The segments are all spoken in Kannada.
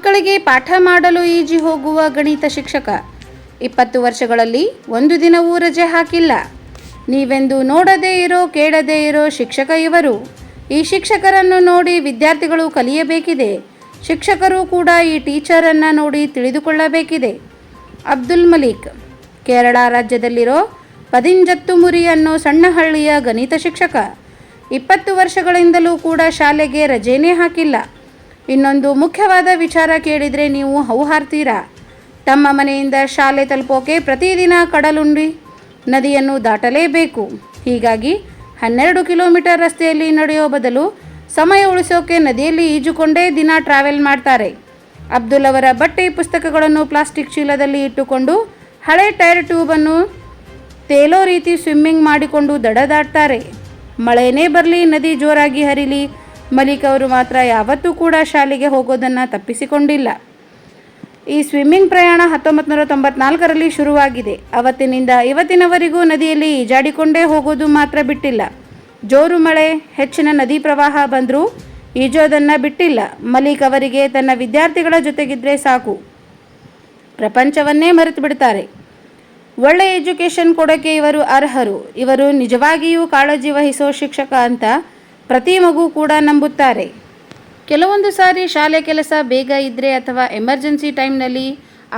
ಮಕ್ಕಳಿಗೆ ಪಾಠ ಮಾಡಲು ಈಜಿ ಹೋಗುವ ಗಣಿತ ಶಿಕ್ಷಕ. ಇಪ್ಪತ್ತು ವರ್ಷಗಳಲ್ಲಿ ಒಂದು ದಿನವೂ ರಜೆ ಹಾಕಿಲ್ಲ. ನೀವೆಂದು ನೋಡದೇ ಇರೋ, ಕೇಳದೇ ಇರೋ ಶಿಕ್ಷಕ ಇವರು. ಈ ಶಿಕ್ಷಕರನ್ನು ನೋಡಿ ವಿದ್ಯಾರ್ಥಿಗಳು ಕಲಿಯಬೇಕಿದೆ. ಶಿಕ್ಷಕರು ಕೂಡ ಈ ಟೀಚರನ್ನು ನೋಡಿ ತಿಳಿದುಕೊಳ್ಳಬೇಕಿದೆ. ಅಬ್ದುಲ್ ಮಲಿಕ್, ಕೇರಳ ರಾಜ್ಯದಲ್ಲಿರೋ ಪದಿಂಜತ್ತುಮುರಿ ಅನ್ನೋ ಸಣ್ಣ ಹಳ್ಳಿಯ ಗಣಿತ ಶಿಕ್ಷಕ. ಇಪ್ಪತ್ತು ವರ್ಷಗಳಿಂದಲೂ ಕೂಡ ಶಾಲೆಗೆ ರಜೆನೇ ಹಾಕಿಲ್ಲ. ಇನ್ನೊಂದು ಮುಖ್ಯವಾದ ವಿಚಾರ ಕೇಳಿದರೆ ನೀವು ಹೌಹಾರ್ತೀರಾ? ತಮ್ಮ ಮನೆಯಿಂದ ಶಾಲೆ ತಲುಪೋಕೆ ಪ್ರತಿದಿನ ಕಡಲುಂಡಿ ನದಿಯನ್ನು ದಾಟಲೇಬೇಕು. ಹೀಗಾಗಿ ಹನ್ನೆರಡು ಕಿಲೋಮೀಟರ್ ರಸ್ತೆಯಲ್ಲಿ ನಡೆಯೋ ಬದಲು ಸಮಯ ಉಳಿಸೋಕೆ ನದಿಯಲ್ಲಿ ಈಜುಕೊಂಡೇ ದಿನ ಟ್ರಾವೆಲ್ ಮಾಡ್ತಾರೆ. ಅಬ್ದುಲ್ ಅವರ ಬಟ್ಟೆ ಪುಸ್ತಕಗಳನ್ನು ಪ್ಲಾಸ್ಟಿಕ್ ಚೀಲದಲ್ಲಿ ಇಟ್ಟುಕೊಂಡು ಹಳೆ ಟೈರ್ ಟ್ಯೂಬನ್ನು ತೇಲೋ ರೀತಿ ಸ್ವಿಮ್ಮಿಂಗ್ ಮಾಡಿಕೊಂಡು ದಡದಾಡ್ತಾರೆ ಮಳೆನೇ ಬರಲಿ, ನದಿ ಜೋರಾಗಿ ಹರಿಲಿ ಮಲಿಕ್ ಅವರು ಮಾತ್ರ ಯಾವತ್ತೂ ಕೂಡ ಶಾಲೆಗೆ ಹೋಗೋದನ್ನು ತಪ್ಪಿಸಿಕೊಂಡಿಲ್ಲ. ಈ ಸ್ವಿಮ್ಮಿಂಗ್ ಪ್ರಯಾಣ ಹತ್ತೊಂಬತ್ತು ನೂರ ತೊಂಬತ್ನಾಲ್ಕರಲ್ಲಿ ಶುರುವಾಗಿದೆ. ಅವತ್ತಿನಿಂದ ಇವತ್ತಿನವರೆಗೂ ನದಿಯಲ್ಲಿ ಈಜಾಡಿಕೊಂಡೇ ಹೋಗೋದು ಮಾತ್ರ ಬಿಟ್ಟಿಲ್ಲ. ಜೋರು ಮಳೆ, ಹೆಚ್ಚಿನ ನದಿ ಪ್ರವಾಹ ಬಂದರೂ ಈಜೋದನ್ನು ಬಿಟ್ಟಿಲ್ಲ. ಮಲಿಕ್ ಅವರಿಗೆ ತನ್ನ ವಿದ್ಯಾರ್ಥಿಗಳ ಜೊತೆಗಿದ್ರೆ ಸಾಕು. ಪ್ರಪಂಚವನ್ನೇ ಮರೆತು ಬಿಡ್ತಾರೆ. ಒಳ್ಳೆ ಎಜುಕೇಷನ್ ಕೊಡೋಕ್ಕೆ ಇವರು ಅರ್ಹರು. ಇವರು ನಿಜವಾಗಿಯೂ ಕಾಳಜಿ ವಹಿಸೋ ಶಿಕ್ಷಕ ಅಂತ ಪ್ರತಿ ಮಗು ಕೂಡ ನಂಬುತ್ತಾರೆ. ಕೆಲವೊಂದು ಸಾರಿ ಶಾಲೆ ಕೆಲಸ ಬೇಗ ಇದ್ದರೆ ಅಥವಾ ಎಮರ್ಜೆನ್ಸಿ ಟೈಮ್ನಲ್ಲಿ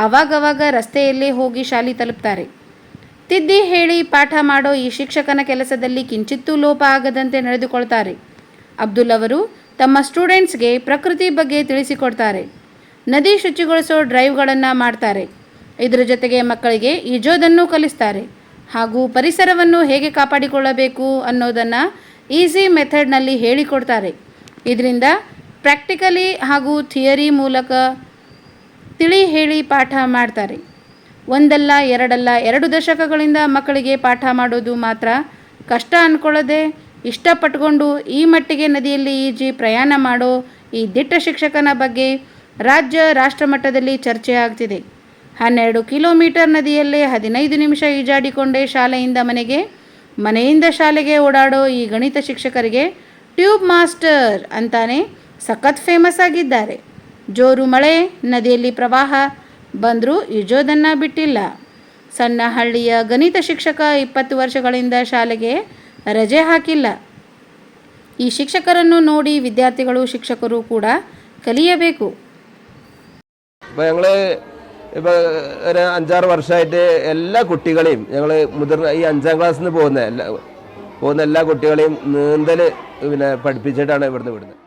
ಆವಾಗವಾಗ ರಸ್ತೆಯಲ್ಲೇ ಹೋಗಿ ಶಾಲೆ ತಲುಪ್ತಾರೆ. ತಿದ್ದಿ ಹೇಳಿ ಪಾಠ ಮಾಡೋ ಈ ಶಿಕ್ಷಕನ ಕೆಲಸದಲ್ಲಿ ಕಿಂಚಿತ್ತೂ ಲೋಪ ಆಗದಂತೆ ನಡೆದುಕೊಳ್ತಾರೆ. ಅಬ್ದುಲ್ ಅವರು ತಮ್ಮ ಸ್ಟೂಡೆಂಟ್ಸ್ಗೆ ಪ್ರಕೃತಿ ಬಗ್ಗೆ ತಿಳಿಸಿಕೊಡ್ತಾರೆ. ನದಿ ಶುಚಿಗೊಳಿಸೋ ಡ್ರೈವ್ಗಳನ್ನು ಮಾಡ್ತಾರೆ. ಇದರ ಜೊತೆಗೆ ಮಕ್ಕಳಿಗೆ ಈಜೋದನ್ನು ಕಲಿಸ್ತಾರೆ. ಹಾಗೂ ಪರಿಸರವನ್ನು ಹೇಗೆ ಕಾಪಾಡಿಕೊಳ್ಳಬೇಕು ಅನ್ನೋದನ್ನು ಈಸಿ ಮೆಥಡ್ನಲ್ಲಿ ಹೇಳಿಕೊಡ್ತಾರೆ. ಇದರಿಂದ ಪ್ರಾಕ್ಟಿಕಲಿ ಹಾಗೂ ಥಿಯರಿ ಮೂಲಕ ತಿಳಿ ಹೇಳಿ ಪಾಠ ಮಾಡ್ತಾರೆ. ಒಂದಲ್ಲ, ಎರಡಲ್ಲ, ಎರಡು ದಶಕಗಳಿಂದ ಮಕ್ಕಳಿಗೆ ಪಾಠ ಮಾಡೋದು ಮಾತ್ರ ಕಷ್ಟ ಅಂದ್ಕೊಳ್ಳದೆ ಇಷ್ಟಪಟ್ಕೊಂಡು ಈ ಮಟ್ಟಿಗೆ ನದಿಯಲ್ಲಿ ಈಜಿ ಪ್ರಯಾಣ ಮಾಡೋ ಈ ದಿಟ್ಟ ಶಿಕ್ಷಕನ ಬಗ್ಗೆ ರಾಜ್ಯ ರಾಷ್ಟ್ರ ಮಟ್ಟದಲ್ಲಿ ಚರ್ಚೆ ಆಗ್ತಿದೆ. ಹನ್ನೆರಡು ಕಿಲೋಮೀಟರ್ ನದಿಯಲ್ಲೇ ಹದಿನೈದು ನಿಮಿಷ ಈಜಾಡಿಕೊಂಡೇ ಶಾಲೆಯಿಂದ ಮನೆಗೆ ಮನೆಯಿಂದ ಶಾಲೆಗೆ ಓಡಾಡೋ ಈ ಗಣಿತ ಶಿಕ್ಷಕರಿಗೆ ಟ್ಯೂಬ್ ಮಾಸ್ಟರ್ ಅಂತಾನೆ ಸಖತ್ ಫೇಮಸ್ ಆಗಿದ್ದಾರೆ. ಜೋರು ಮಳೆ, ನದಿಯಲ್ಲಿ ಪ್ರವಾಹ, ಬಂದರೂ ಇಜೋದನ್ನ ಬಿಟ್ಟಿಲ್ಲ. ಸಣ್ಣ ಹಳ್ಳಿಯ ಗಣಿತ ಶಿಕ್ಷಕ ಇಪ್ಪತ್ತು ವರ್ಷಗಳಿಂದ ಶಾಲೆಗೆ ರಜೆ ಹಾಕಿಲ್ಲ. ಈ ಶಿಕ್ಷಕರನ್ನು ನೋಡಿ ವಿದ್ಯಾರ್ಥಿಗಳು, ಶಿಕ್ಷಕರು ಕೂಡ ಕಲಿಯಬೇಕು. ഇപ്പോൾ ഒരു അഞ്ചാറ് വർഷമായിട്ട് എല്ലാ കുട്ടികളെയും ഞങ്ങൾ മുതിർന്ന ഈ അഞ്ചാം ക്ലാസ്സിൽ നിന്ന് പോകുന്ന എല്ലാ പോകുന്ന എല്ലാ കുട്ടികളെയും നീന്തൽ പിന്നെ പഠിപ്പിച്ചിട്ടാണ് ഇവിടുന്ന് വിടുന്നത്.